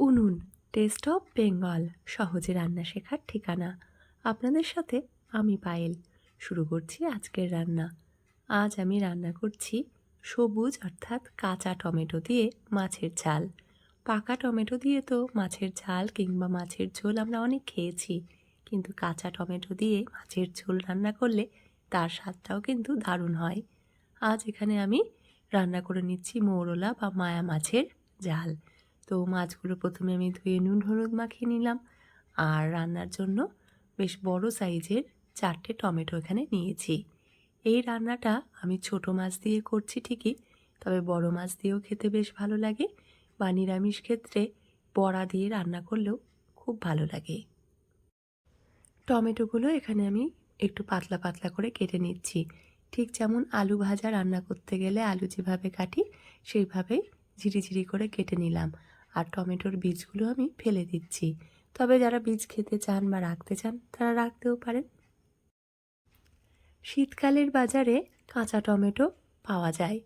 উনুন test of Bengal সহজে রান্না শেখার ঠিকানা। আপনাদের সাথে আমি পায়েল। শুরু করছি আজকের রান্না। আজ আমি রান্না করছি সবুজ অর্থাৎ কাঁচা টমেটো দিয়ে মাছের ঝাল। পাকা টমেটো দিয়ে তো মাছের ঝাল কিংবা মাছের ঝোল আমরা অনেক খেয়েছি, কিন্তু কাঁচা টমেটো দিয়ে মাছের ঝোল রান্না করলে তার স্বাদটাও কিন্তু দারুণ হয়। আজ এখানে আমি রান্না করে নিচ্ছি মৌরলা বা মায়া মাছের ঝাল। তো মাছগুলো প্রথমে আমি ধুয়ে নুন, হলুদ মাখিয়ে নিলাম। আর রান্নার জন্য বেশ বড় সাইজের চারটে টমেটো এখানে নিয়েছি। এই রান্নাটা আমি ছোট মাছ দিয়ে করছি ঠিকই, তবে বড় মাছ দিয়েও খেতে বেশ ভালো লাগে বা নিরামিষ ক্ষেত্রে বড়া দিয়ে রান্না করলেও খুব ভালো লাগে। টমেটোগুলো এখানে আমি একটু পাতলা পাতলা করে কেটে নিচ্ছি। ঠিক যেমন আলু ভাজা রান্না করতে গেলে আলু যেভাবে কাটি সেইভাবেই ঝিরিঝিরি করে কেটে নিলাম। আর টমেটোর বীজগুলো আমি ফেলে দিচ্ছি। তবে যারা বীজ খেতে চান বা রাখতে চান, তারা রাখতেও পারেন। শীতকালের বাজারে কাঁচা টমেটো পাওয়া যায়।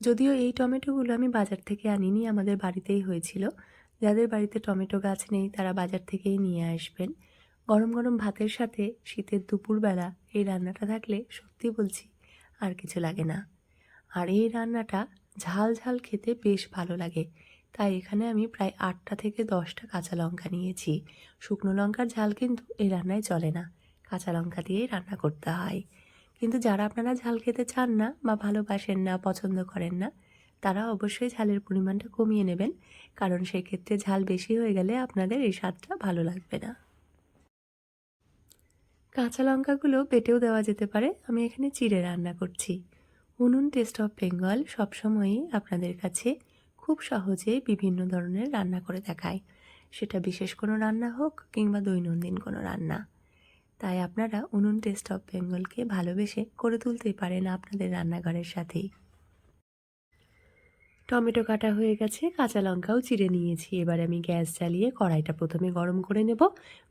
যদিও এই টমেটোগুলো আমি বাজার থেকে আনিনি, আমাদের বাড়িতেই হয়েছিল। যাদের বাড়িতে টমেটো গাছ নেই, তারা বাজার থেকেই নিয়ে আসবেন। গরম গরম ভাতের সাথে শীতের দুপুরবেলা এই রান্নাটা থাকলে সত্যি বলছি আর কিছু লাগে না। আর এই রান্নাটা ঝাল ঝাল খেতে বেশ ভালো লাগে। তাই এখানে আমি প্রায় আটটা থেকে দশটা কাঁচা লঙ্কা নিয়েছি। শুকনো লঙ্কার ঝাল কিন্তু এই রান্নায় চলে না। কাঁচা লঙ্কা দিয়েই রান্না করতে হয়। কিন্তু যারা আপনারা ঝাল খেতে চান না বা ভালোবাসেন না, পছন্দ করেন না, তারা অবশ্যই ঝালের পরিমাণটা কমিয়ে নেবেন। কারণ সেক্ষেত্রে ঝাল বেশি হয়ে গেলে আপনাদের এই স্বাদটা ভালো লাগবে না। কাঁচা লঙ্কাগুলো বেটেও দেওয়া যেতে পারে। আমি এখানে চিড়ে রান্না করছি। উনুন টেস্ট অফ বেঙ্গল সবসময়ই আপনাদের কাছে খুব সহজে বিভিন্ন ধরনের রান্না করে দেখায়। সেটা বিশেষ কোনো রান্না হোক কিংবা দৈনন্দিন কোনো রান্না। তাই আপনারা উনুন টেস্ট অফ বেঙ্গলকে ভালোবেসে করে তুলতেই পারেন আপনাদের রান্নাঘরের সাথেই। টমেটো কাটা হয়ে গেছে, কাঁচা লঙ্কাও চিড়ে নিয়েছি। এবার আমি গ্যাস জ্বালিয়ে কড়াইটা প্রথমে গরম করে নেব।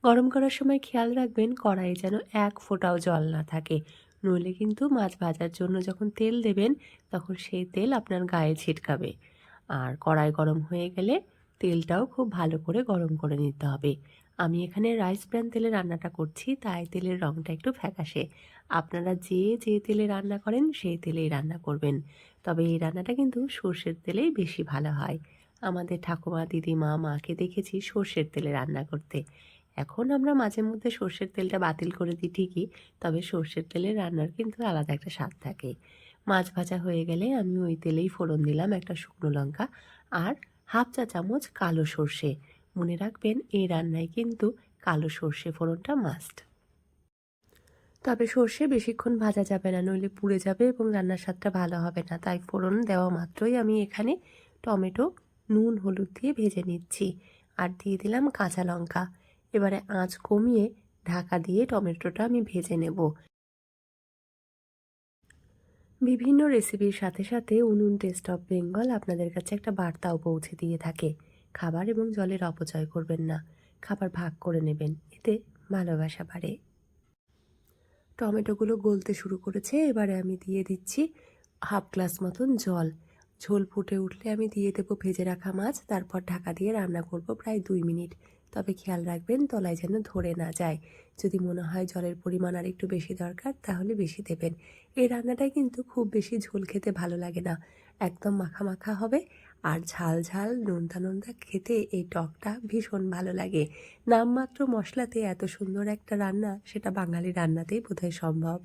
গরম করার সময় খেয়াল রাখবেন কড়াইয়ে যেন এক ফোঁটাও জল না থাকে। নইলে কিন্তু মাছ ভাজার জন্য যখন তেল দেবেন, তখন সেই তেল আপনার গায়ে ছিটকাবে। আর কড়াই গরম হয়ে গেলে তেলটাও খুব ভালো করে গরম করে নিতে হবে। আমি এখানে রাইস ব্র্যান তেলে রান্নাটা করছি, তাই তেলের রঙটা একটু ফ্যাকাশে। আপনারা যে যে তেলে রান্না করেন, সেই তেলেই রান্না করবেন। তবে এই রান্নাটা কিন্তু সর্ষের তেলেই বেশি ভালো হয়। আমাদের ঠাকুমা, দিদিমা, মাকে দেখেছি সর্ষের তেলে রান্না করতে। এখন আমরা মাঝে মধ্যে সর্ষের তেলটা বাতিল করে দিই ঠিকই, তবে সর্ষের তেলের রান্নার কিন্তু আলাদা একটা স্বাদ থাকে। মাছ ভাজা হয়ে গেলে আমি ওই তেলেই ফোড়ন দিলাম একটা শুকনো লঙ্কা আর হাফ চা চামচ কালো সর্ষে। মনে রাখবেন, এই রান্নায় কিন্তু কালো সর্ষে ফোড়নটা মাস্ট তবে সর্ষে বেশিক্ষণ ভাজা যাবে না, নইলে পুড়ে যাবে এবং রান্নার স্বাদটা ভালো হবে না। তাই ফোড়ন দেওয়া মাত্রই আমি এখানে টমেটো, নুন, হলুদ দিয়ে ভেজে নিচ্ছি আর দিয়ে দিলাম কাঁচা লঙ্কা। এবারে আঁচ কমিয়ে ঢাকা দিয়ে টমেটোটা আমি ভেজে নেব। বিভিন্ন রেসিপির সাথে সাথে উনুন টেস্ট অফ বেঙ্গল আপনাদের কাছে একটা বার্তাও পৌঁছে দিয়ে থাকে। খাবার এবং জলের অপচয় করবেন না। খাবার ভাগ করে নেবেন। এতে ভালোবাসা বাড়ে। টমেটোগুলো গলতে শুরু করেছে। এবারে আমি দিয়ে দিচ্ছি হাফ গ্লাস মতন জল। ঝোল ফুটে উঠলে আমি দিয়ে দেবো ভেজে রাখা মাছ। তারপর ঢাকা দিয়ে রান্না করব প্রায় দুই মিনিট। তবে খেয়াল রাখবেন, তলায় যেন ধরে না যায়। যদি মনে হয় জলের পরিমাণ আর একটু বেশি দরকার, তাহলে বেশি দেবেন। এই রান্নাটাই কিন্তু খুব বেশি ঝোল খেতে ভালো লাগে না। একদম মাখা মাখা হবে আর ঝাল ঝাল নোনতা নোনতা খেতে এই টকটা ভীষণ ভালো লাগে। নামমাত্র মশলাতে এত সুন্দর একটা রান্না, সেটা বাঙালি রান্নাতেই বোধহয় সম্ভব।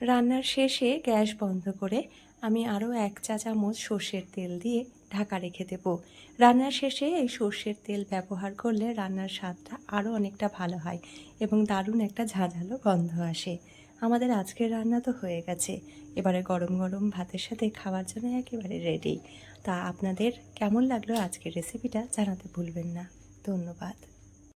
রান্নার শেষে গ্যাস বন্ধ করে আমি আরও এক চা চামচ সর্ষের তেল দিয়ে ঢাকা রেখে দেব। রান্নার শেষে এই সর্ষের তেল ব্যবহার করলে রান্নার স্বাদটা আরও অনেকটা ভালো হয় এবং দারুণ একটা ঝাঁঝালো গন্ধ আসে। আমাদের আজকের রান্না তো হয়ে গেছে। এবারে গরম গরম ভাতের সাথে খাওয়ার জন্য একেবারে রেডি তা আপনাদের কেমন লাগল আজকের রেসিপিটা জানাতে ভুলবেন না। ধন্যবাদ।